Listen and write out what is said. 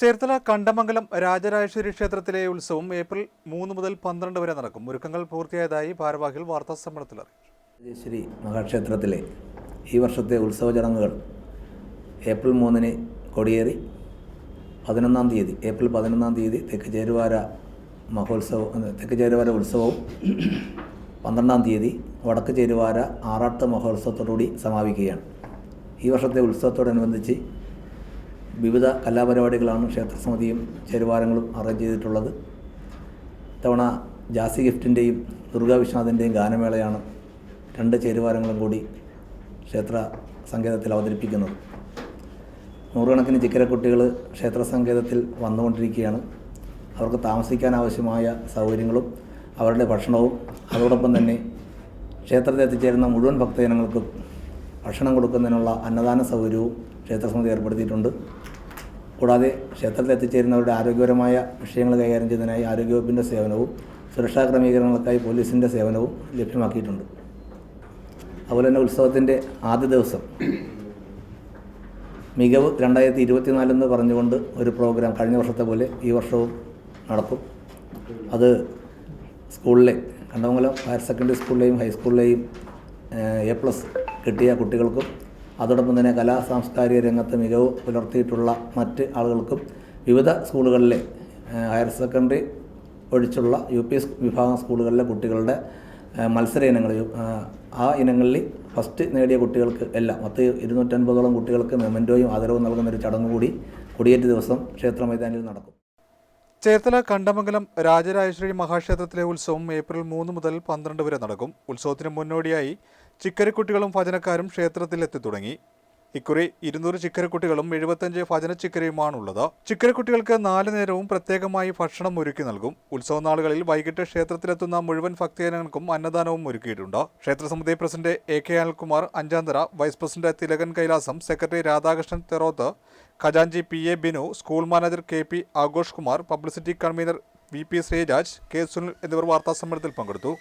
ചേർത്തല കണ്ടമംഗലം രാജരാജേശ്വരി ക്ഷേത്രത്തിലെ ഉത്സവം ഏപ്രിൽ മൂന്ന് മുതൽ പന്ത്രണ്ട് വരെ നടക്കും. ഒരുക്കങ്ങൾ പൂർത്തിയായതായി ഭാരവാഹികൾ വാർത്താ സമ്മേളനത്തിൽ അറിയിച്ചു. മഹാക്ഷേത്രത്തിലെ ഈ വർഷത്തെ ഉത്സവ ചടങ്ങുകൾ ഏപ്രിൽ മൂന്നിന് കൊടിയേറി പതിനൊന്നാം തീയതി ഏപ്രിൽ പതിനൊന്നാം തീയതി തെക്ക് ചേരുവാര മഹോത്സവം തെക്ക് ചേരുവാര ഉത്സവവും പന്ത്രണ്ടാം തീയതി വടക്ക് ചേരുവാര ആറാട്ട് മഹോത്സവത്തോടുകൂടി സമാപിക്കുകയാണ്. ഈ വർഷത്തെ ഉത്സവത്തോടനുബന്ധിച്ച് വിവിധ കലാപരിപാടികളാണ് ക്ഷേത്രസമിതിയും ചേരുവാരങ്ങളും അറേഞ്ച് ചെയ്തിട്ടുള്ളത്. ഇത്തവണ ജാസി ഗിഫ്റ്റിന്റെയും ദുർഗാ വിശ്വനാഥിന്റെയും ഗാനമേളയാണ് രണ്ട് ചേരുവാരങ്ങളും കൂടി ക്ഷേത്ര സങ്കേതത്തിൽ അവതരിപ്പിക്കുന്നത്. നൂറുകണക്കിന് ചിക്കരക്കുട്ടികൾ ക്ഷേത്ര സങ്കേതത്തിൽ വന്നുകൊണ്ടിരിക്കുകയാണ്. അവർക്ക് താമസിക്കാൻ ആവശ്യമായ സൗകര്യങ്ങളും അവരുടെ ഭക്ഷണവും അതോടൊപ്പം തന്നെ ക്ഷേത്രത്തിൽ എത്തിച്ചേരുന്ന മുഴുവൻ ഭക്തജനങ്ങൾക്കും ഭക്ഷണം കൊടുക്കുന്നതിനുള്ള അന്നദാന സൗകര്യവും ക്ഷേത്രസമിതി ഏർപ്പെടുത്തിയിട്ടുണ്ട്. കൂടാതെ ക്ഷേത്രത്തിൽ എത്തിച്ചേരുന്നവരുടെ ആരോഗ്യപരമായ വിഷയങ്ങൾ കൈകാര്യം ചെയ്യുന്നതിനായി ആരോഗ്യവകുപ്പിന്റെ സേവനവും സുരക്ഷാ ക്രമീകരണങ്ങൾക്കായി പോലീസിന്റെ സേവനവും ലഭ്യമാക്കിയിട്ടുണ്ട്. അതുപോലെ തന്നെ ഉത്സവത്തിന്റെ ആദ്യ ദിവസം മികവ് രണ്ടായിരത്തി ഇരുപത്തിനാലെന്ന് പറഞ്ഞുകൊണ്ട് ഒരു പ്രോഗ്രാം കഴിഞ്ഞ വർഷത്തെ പോലെ ഈ വർഷവും നടക്കും. അത് സ്കൂളിലെ കണ്ടമംഗലം ഹയർ സെക്കൻഡറി സ്കൂളിലെയും ഹൈസ്കൂളിലെയും എ പ്ലസ് കിട്ടിയ കുട്ടികൾക്കും അതോടൊപ്പം തന്നെ കലാ സാംസ്കാരിക രംഗത്ത് മികവ് പുലർത്തിയിട്ടുള്ള മറ്റ് ആളുകൾക്കും വിവിധ സ്കൂളുകളിലെ ഹയർ സെക്കൻഡറി ഒഴിച്ചുള്ള യു പി വിഭാഗം സ്കൂളുകളിലെ കുട്ടികളുടെ മത്സര ഇനങ്ങൾ ആ ഇനങ്ങളിൽ ഫസ്റ്റ് നേടിയ കുട്ടികൾക്ക് എല്ലാം പത്ത് ഇരുന്നൂറ്റൻപതോളം കുട്ടികൾക്ക് മെമന്റോയും ആദരവും നൽകുന്ന ഒരു ചടങ്ങ് കൂടി കൊടിയേറ്റ് ദിവസം ക്ഷേത്ര മൈതാനിയിൽ നടക്കും. ചേർത്തല കണ്ടമംഗലം രാജരാജേശ്വരി മഹാക്ഷേത്രത്തിലെ ഉത്സവം ഏപ്രിൽ മൂന്ന് മുതൽ പന്ത്രണ്ട് വരെ നടക്കും. ഉത്സവത്തിന് മുന്നോടിയായി ചിക്കരക്കുട്ടികളും ഭജനക്കാരും ക്ഷേത്രത്തിൽ എത്തി തുടങ്ങി. ഇക്കുറി ഇരുന്നൂറ് ചിക്കരക്കുട്ടികളും എഴുപത്തഞ്ച് ഭജന ചിക്കരയുമാണുള്ളത് ചിക്കരക്കുട്ടികൾക്ക് നാല് നേരവും പ്രത്യേകമായി ഭക്ഷണം ഒരുക്കി നൽകും. ഉത്സവ നാളുകളിൽ വൈകിട്ട് ക്ഷേത്രത്തിലെത്തുന്ന മുഴുവൻ ഭക്തജനങ്ങൾക്കും അന്നദാനവും ഒരുക്കിയിട്ടുണ്ട്. ക്ഷേത്രസമിതി president A K Anilkumar അഞ്ചാന്തര vice president Thilakan Kailasam secretary Radhakrishnan Theroth ഖജാൻജി P A Binu school manager K P Aghosh Kumar publicity convener V P Sreeraj K Sunil എന്നിവർ വാർത്താസമ്മേളനത്തിൽ പങ്കെടുത്തു.